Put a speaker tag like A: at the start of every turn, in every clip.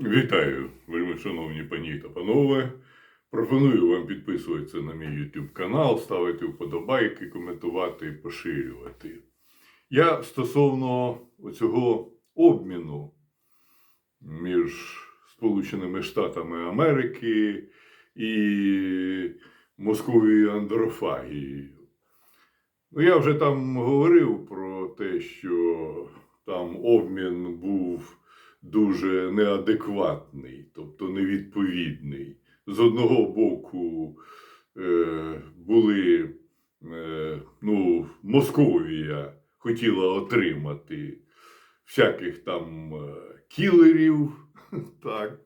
A: Вітаю, вельми шановні пані та панове. Пропоную вам підписуватися на мій YouTube канал, ставити вподобайки, коментувати, і поширювати. Я стосовно цього обміну між Сполученими Штатами Америки і Московією Андрофагією. Ну, я вже там говорив про те, що там обмін був дуже неадекватний, тобто невідповідний. З одного боку е, були, е, ну, Московія хотіла отримати всяких там е, кілерів, так,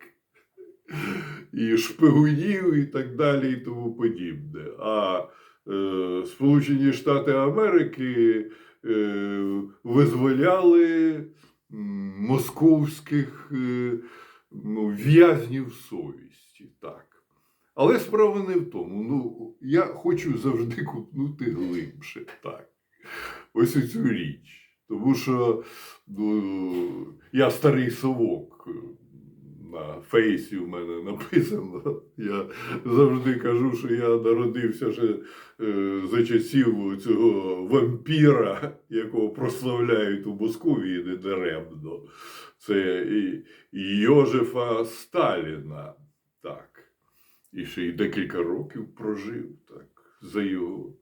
A: і шпигунів, і так далі, і тому подібне. А е, Сполучені Штати Америки е, визволяли московських е, ну, в'язнів совісті. Так. Але справа не в тому. Ну, я хочу завжди купнути глибше. Так. Ось у цю річ. Тому що ну, я старий совок. На фейсі в мене написано. Я завжди кажу, що я народився ще е, за часів цього вампіра, якого прославляють у Московії недаремно. Це Йожефа Сталіна. Так. І ще й декілька років прожив так, за його.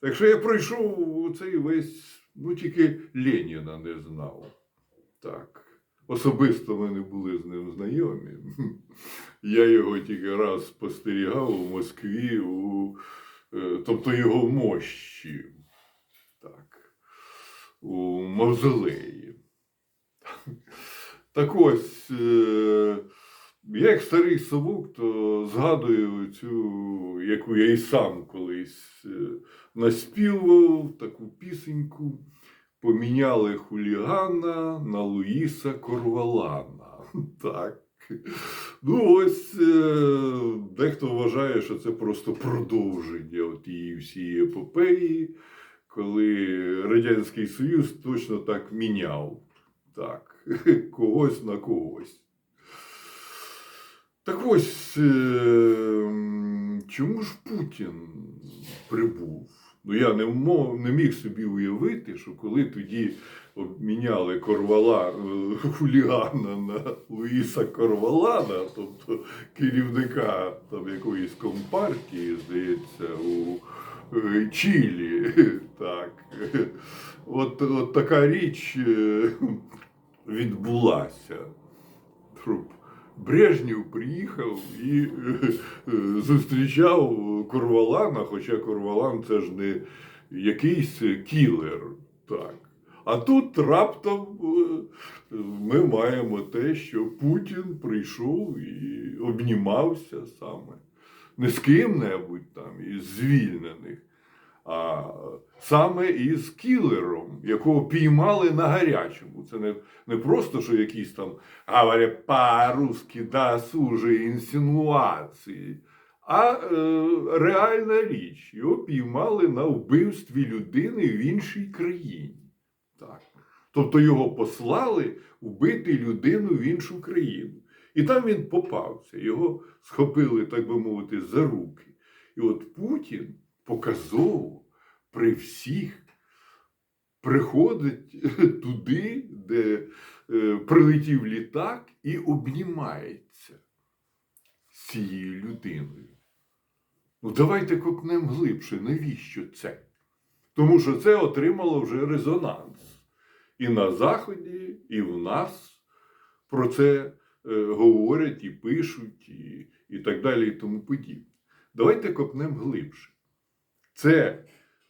A: Так що я пройшов цей весь, ну тільки Леніна не знав. Так. Особисто ми не були з ним знайомі. Я його тільки раз спостерігав у Москві, у, е, тобто його мощі. Так. У мавзолеї. Так ось, е, я як старий совок, то згадую цю, яку я і сам колись е, наспівував, таку пісеньку. Поміняли хулігана на Луїса Корвалана. Так. Ну, ось е, дехто вважає, що це просто продовження от її всієї епопеї, коли Радянський Союз точно так міняв. Так, когось на когось. Так ось, е, чому ж Путін прибув? Ну, я не, мог, не міг собі уявити, що коли тоді обміняли Корвала, е, хулігана на Луїса Корвалана, тобто керівника там, якоїсь компартії, здається, у е, Чилі. Так. От, от така річ е, відбулася. Щоб Брежнєв приїхав і е, е, зустрічав Корвалана, хоча Корвалан це ж не якийсь кілер. Так. А тут раптом е, ми маємо те, що Путін прийшов і обнімався саме не з ким-небудь там із звільнених, а саме із кілером, якого піймали на гарячому. Це не, не просто, що якісь там говоря по-русски досужі інсинуації, а е, реальна річ. Його піймали на вбивстві людини в іншій країні. Так. Тобто його послали вбити людину в іншу країну. І там він попався, його схопили, так би мовити, за руки. І от Путін показово при всіх приходить туди, де е, прилетів літак, і обнімається з цією людиною. Ну, давайте копнемо глибше, навіщо це? Тому що це отримало вже резонанс. І на Заході, і в нас про це е, говорять і пишуть, і, і так далі, і тому подібне. Давайте копнемо глибше. Це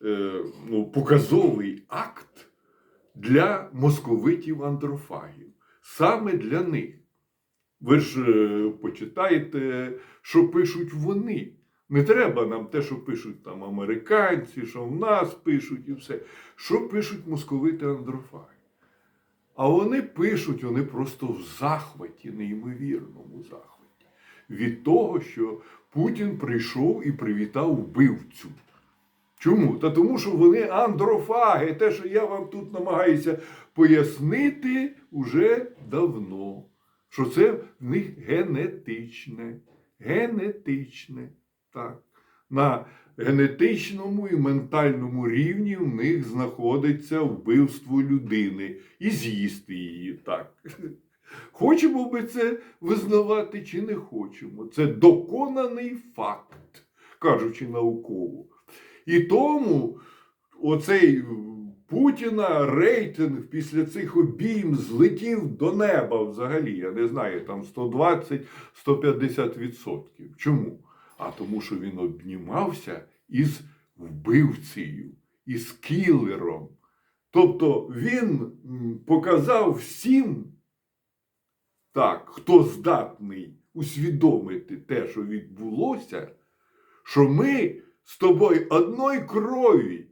A: е, ну, показовий акт для московитів андрофагів, саме для них. Ви ж е, почитайте, що пишуть вони. Не треба нам те, що пишуть там американці, що в нас пишуть і все. Що пишуть московити андрофаги? А вони пишуть, вони просто в захваті, неймовірному захваті, від того, що Путін прийшов і привітав вбивцю. Чому? Та тому, що вони андрофаги. Те, що я вам тут намагаюся пояснити уже давно. що це в них генетичне. Генетичне. Так. На генетичному і ментальному рівні в них знаходиться вбивство людини і з'їсти її. Так. Хочемо ми це визнавати чи не хочемо. Це доконаний факт, кажучи науково. І тому оцей Путіна рейтинг після цих обійм злетів до неба взагалі. Я не знаю, там 120-150%. Чому? А тому, що він обнімався із вбивцею, із кілером. Тобто він показав всім, так, хто здатний усвідомити те, що відбулося, що ми з тобою одної крові.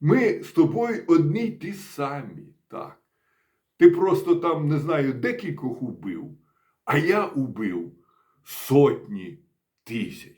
A: Ми з тобою одні й ті самі. Так. Ти просто там, не знаю, декількох убив, а я убив сотні тисяч.